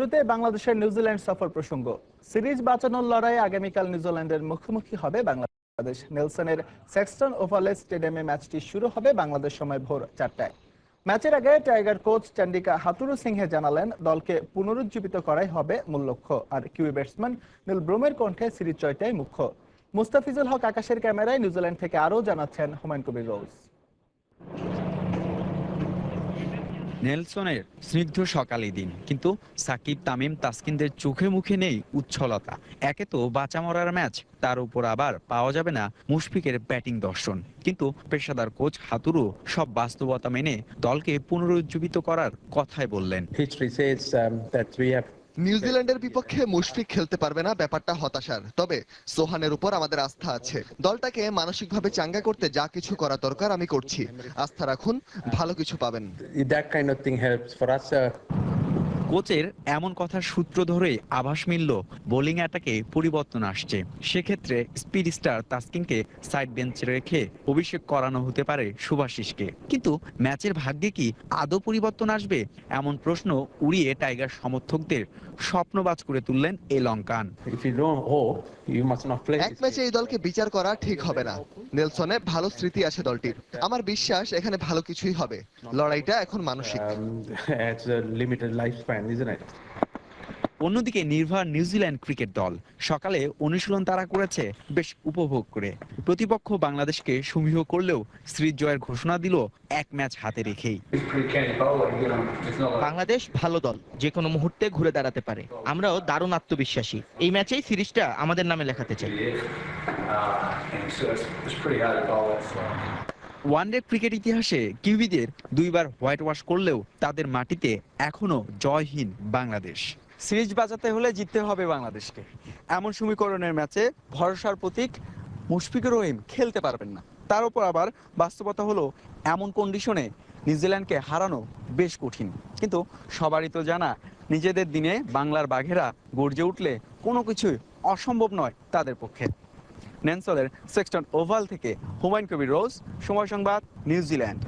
শুরুতে বাংলাদেশের নিউজিল্যান্ড সফর প্রসঙ্গ। সিরিজ বাঁচানোর লড়াইয়ে আগামীকাল নিউজিল্যান্ডের মুখোমুখি হবে বাংলাদেশ। নেলসনের সেক্সটন ওভালে স্টেডিয়ামে ম্যাচটি শুরু হবে বাংলাদেশ সময় ভোর চারটায়। ম্যাচের আগে tiger coach Chandika Hathurusingha জানালেন, দলকে পুনরুজ্জীবিত করাই হবে মূল লক্ষ্য। আর কিউই ব্যাটসম্যান নীল ব্রোমের কণ্ঠে সিরিজ জয়টাই মুখ্য। মুস্তাফিজুল হক আকাশের ক্যামেরায় নিউজিল্যান্ড থেকে আরও জানাচ্ছেন হুমায়ুন কবির রোজ। নেলসনের স্নিগ্ধ সকালে দিন। কিন্তু সাকিব, তামিম, তাসকিনদের চোখে মুখে নেই উচ্ছলতা। একে তো বাঁচা মরার ম্যাচ, তার উপর আবার পাওয়া যাবে না মুশফিকের ব্যাটিং দর্শন। কিন্তু পেশাদার কোচ হাতুরু সব বাস্তবতা মেনে দলকে পুনরুজ্জীবিত করার কথাই বললেন। নিউজিল্যান্ডের বিপক্ষে মুশফিক খেলতে পারবে না ব্যাপারটা হতাশার। তবে সোহানের উপর আমাদের আস্থা আছে। দলটাকে মানসিকভাবে চাঙ্গা করতে যা কিছু করা দরকার আমি করছি। আস্থা রাখুন ভালো কিছু পাবেন। কোচের এমন কথার সূত্র ধরে আভাস মিলল বোলিং অ্যাটাকে পরিবর্তন আসছে। সেক্ষেত্রে স্পিড স্টার তাসকিনকে সাইড বেঞ্চে রেখে অভিষেক করানো হতে পারে সুভাশিসকে কিন্তু ম্যাচের ভাগ্যে কি আদৌ পরিবর্তন আসবে? এমন প্রশ্ন উড়িয়ে টাইগার সমর্থকদের স্বপ্নবাজ করে তুললেন এই লঙ্কান. এক ম্যাচে এই দলকে বিচার করা ঠিক হবে না। নেলসনে ভালো স্মৃতি আছে দলটির। আমার বিশ্বাস এখানে ভালো কিছুই হবে। লড়াইটা এখন মানসিক। Um, it's it? অন্যদিকে নির্ভর নিউজিল্যান্ড ক্রিকেট দল সকালে অনুশীলন তারা করেছে বেশ উপভোগ করে। প্রতিপক্ষ বাংলাদেশকে সমীহ করলেও সিরিজ জয়ের ঘোষণা দিল এক ম্যাচ হাতে রেখেই। বাংলাদেশ ভালো দল যে কোনো মুহূর্তে ঘুরে দাঁড়াতে পারে। আমরাও দারুণ আত্মবিশ্বাসী। এই ম্যাচেই সিরিজটা আমাদের নামে লেখাতে চাই। ওয়ানডে ক্রিকেট ইতিহাসে কিউবিদের দুইবার হোয়াইট ওয়াশ করলেও তাদের মাটিতে এখনও জয়হীন বাংলাদেশ। সিরিজ বাঁচাতে হলে জিততে হবে বাংলাদেশকে। এমন সমীকরণের ম্যাচে ভরসার প্রতীক মুশফিকুর রহিম খেলতে পারবেন না। তার উপর আবার বাস্তবতা হলো এমন কন্ডিশনে নিউজিল্যান্ডকে হারানো বেশ কঠিন। কিন্তু সবারই তো জানা, নিজেদের দিনে বাংলার বাঘেরা গর্জে উঠলে কোনো কিছুই অসম্ভব নয় তাদের পক্ষে। ন্যান্সলের সেক্সটন ওভাল থেকে হুমায়ুন কবির রোজ সময় সংবাদ নিউজিল্যান্ড।